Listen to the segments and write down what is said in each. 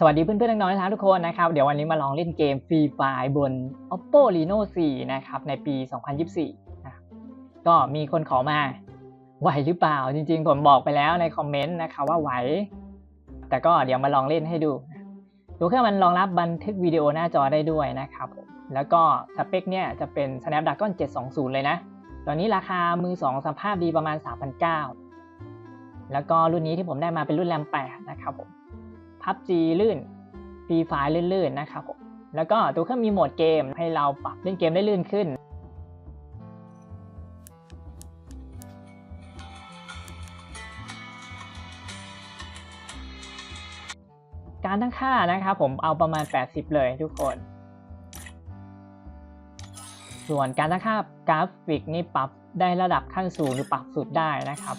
สวัสดีเพื่อนๆน้องๆนะครับทุกคนนะครับเดี๋ยววันนี้มาลองเล่นเกม Free Fire บน Oppo Reno 4 นะครับในปี 2024นะก็มีคนขอมาไหวหรือเปล่าจริงๆ ผมบอกไปแล้วในคอมเมนต์นะครับว่าไหว แต่ก็เดี๋ยวมาลองเล่นให้ดูตัวเครื่อมันรองรับบันทึกวิดีโอหน้าจอได้ด้วยนะครับผมแล้วก็สเปคเนี่ยจะเป็น Snapdragon 720 เลยนะ ตอนนี้ราคามือ2สภาพดีประมาณ 3,900 แล้วก็รุ่นนี้ที่ผมได้มาเป็นรุ่นแรม8นะครับผม พับจีลื่นฟรีไฟล์ลื่นๆนะครับผมแล้วก็ตัวเครื่องมีโหมดเกมให้เราปรับเล่นเกมได้ลื่นขึ้นการตั้งค่านะครับผมเอาประมาณ 80 เลยทุกคน ส่วนการตั้งค่ากราฟิกนี่ปรับได้ระดับขั้นสูงหรือปรับสุดได้นะครับ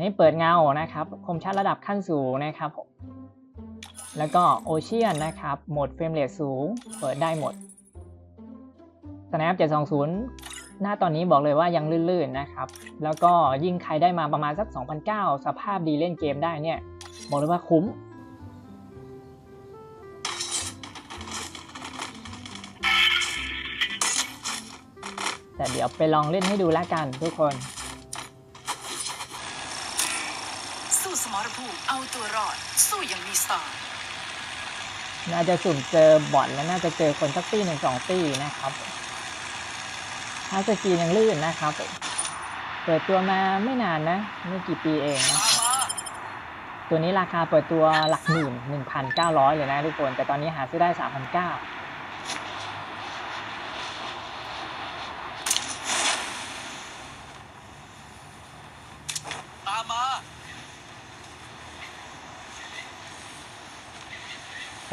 นี่เปิดเงานะครับ คมชัดระดับขั้นสูงนะครับผมแล้วก็โอเชียนนะครับ โหมดเฟรมเรทสูง เปิดได้หมด Snap 720 หน้าตอนนี้บอกเลยว่ายังลื่นๆนะครับ แล้วก็ยิ่งใครได้มาประมาณสัก 2,009 สภาพดีเล่นเกมได้เนี่ย บอกเลยว่าคุ้มแต่เดี๋ยวไปลองเล่นให้ดูแล้วกันทุกคน สู้เอาตัวรอด สู้อย่างมีสไตล์น่าจะสุ่มเจอบอทและน่าจะเจอคนสักตีหนึ่งสองตีนะครับถ้าสกีนยังลื่นนะครับเปิดตัวมาไม่นานนะไม่กี่ปีเองนะครับตัวนี้ราคาเปิดตัวหลักหมื่นหนึ่งพันเก้าร้อยเลยนะทุกคน แต่ตอนนี้หาซื้อได้สามพันเก้า ตามมา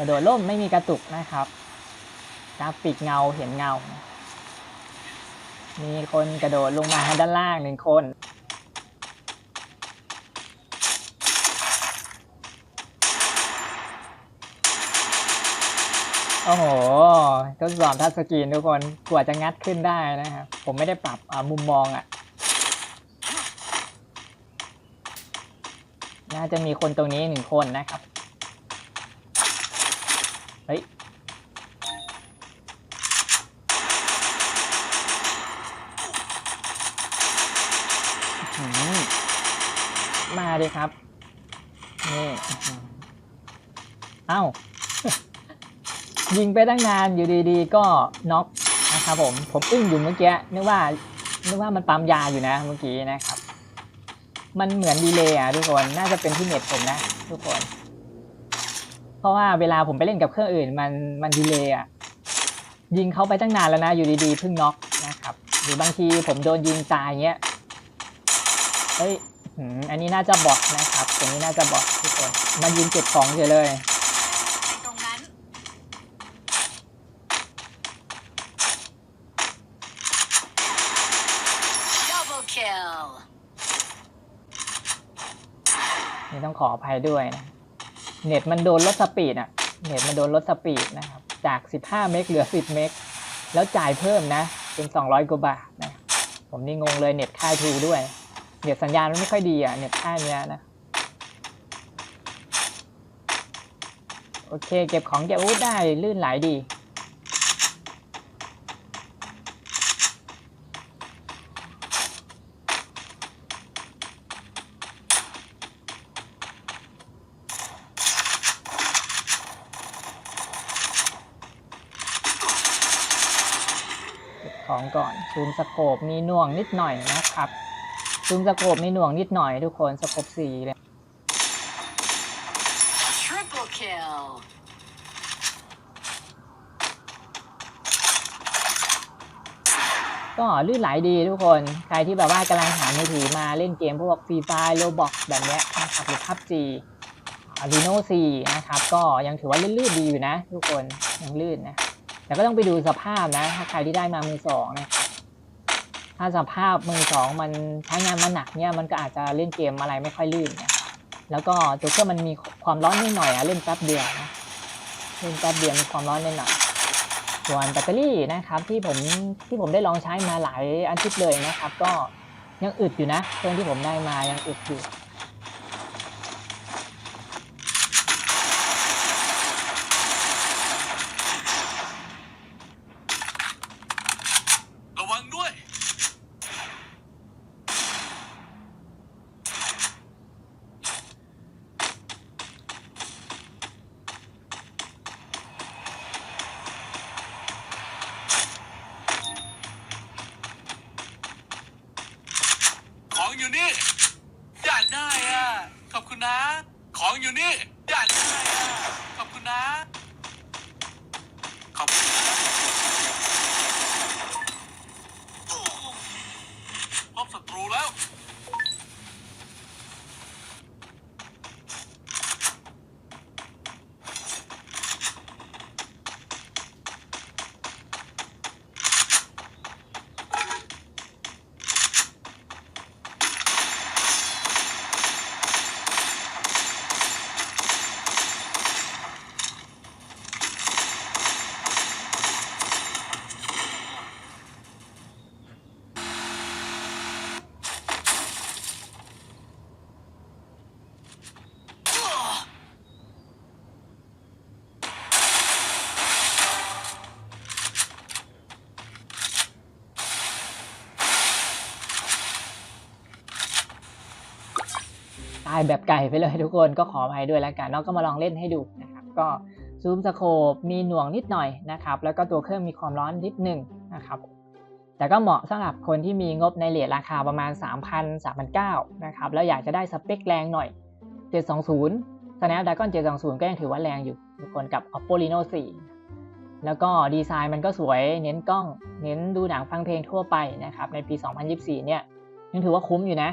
กระโดดล่มไม่มีกระตุกนะครับกราฟิกเงาเห็นเงา มีคนกระโดดลงมาด้านล่างหนึ่งคน โอ้โห ทดสอบทัชสกรีนทุกคน กว่าจะงัดขึ้นได้นะครับ ผมไม่ได้ปรับมุมมองอะ่ะ น่าจะมีคนตรงนี้หนึ่งคนนะครับ เฮ้ย มาดิครับ นี่อื้อหือเอ้า ยิงไปตั้งนานอยู่ดีๆ ก็น็อกนะครับผม ผมอึ้งอยู่เมื่อกี้นึกว่า นึกว่ามันปั๊มยาอยู่นะเมื่อกี้นะครับ มันเหมือนดีเลย์อะทุกคน น่าจะเป็นที่เน็ตผมนะ ทุกคน เพราะว่าเวลาผมไปเล่นกับเครื่องอื่น มันมันดีเลย์อะยิงเขาไปตั้งนานแล้วนะอยู่ดีๆเพิ่งน็อกนะครับหรือบางทีผมโดนยิงตายเงี้ยเฮ้ยหืมอันนี้น่าจะบอทนะครับตรงนี้น่าจะบอททุกคนมันยิงเก็บของเฉยเลยตรงนั้น Double kill นี่ต้องขออภัยด้วยนะ เน็ตมันโดนลดสปีดอะ เน็ตมันโดนลดสปีดนะครับ จาก 15 เมกเหลือ 10 เมก แล้วจ่ายเพิ่มนะ เป็น 200 กว่าบาทนะ ผมนี่งงเลยเน็ตค่ายทูด้วย เน็ตสัญญาณมันไม่ค่อยดีอะ เน็ตค่ายเนี้ยนะ โอเค เก็บของเก็บอู้ได้ลื่นไหลดี ของก่อนซูมสโคปมีหน่วงนิดหน่อยนะครับซูมสโคปมีหน่วงนิดหน่อยทุกคนสโคปสีเลย Triple kill ก็ลื่นไหลดีทุกคน ใครที่แบบว่ากำลังหามือถือมาเล่นเกมพวกฟรีไฟโลบอกแบบเนี้ยนะครับหรือพับจีรีโน่ซีนะครับ ก็ยังถือว่าลื่นๆดีอยู่นะ ทุกคนยังลื่นนะ แต่ก็ต้องไปดูสภาพนะ ถ้าใครที่ได้มามือสองนะถ้าสภาพมือสองมันใช้งานมาหนักเนี่ยมันก็อาจจะเล่นเกมอะไรไม่ค่อยลื่นนะแล้วก็ตัวเครื่องมันมีความร้อนนิดหน่อยอะเล่นแป๊บเดียวนะเล่นแป๊บเดียวมีความร้อนนิดหน่อยส่วนแบตเตอรี่นะครับที่ผมที่ผมได้ลองใช้มาหลายอาทิตย์เลยนะครับ ก็ยังอึดอยู่นะเครื่องที่ผมได้มายังอึดอยู่ อยู่นี่ อยากได้อะ ขอบคุณนะ ของอยู่นี่ อยากได้อะ ขอบคุณนะ ขอบคุณนะ พบศัตรูแล้ว ตายแบบไก่ไปเลยทุกคนก็ขออภัยด้วยแล้วกันเนาะก็มาลองเล่นให้ดูนะครับก็ซูมสโคปมีหน่วงนิดหน่อยนะครับแล้วก็ตัวเครื่องมีความร้อนนิดหนึงนะครับแต่ก็เหมาะสำหรับคนที่มีงบในเลทราคาประมาณ 3,000 3,900นะครับแล้วอยากจะได้สเปคแรงหน่อย 720 Snapdragon 720 ก็ยังถือว่าแรงอยู่ทุกคนกับ Oppo Reno 4 แล้วก็ดีไซน์มันก็สวยเน้นกล้อง เน้นดูหนังฟังเพลงทั่วไปนะครับในปี 2024 เนี่ยยังถือว่าคุ้มอยู่นะ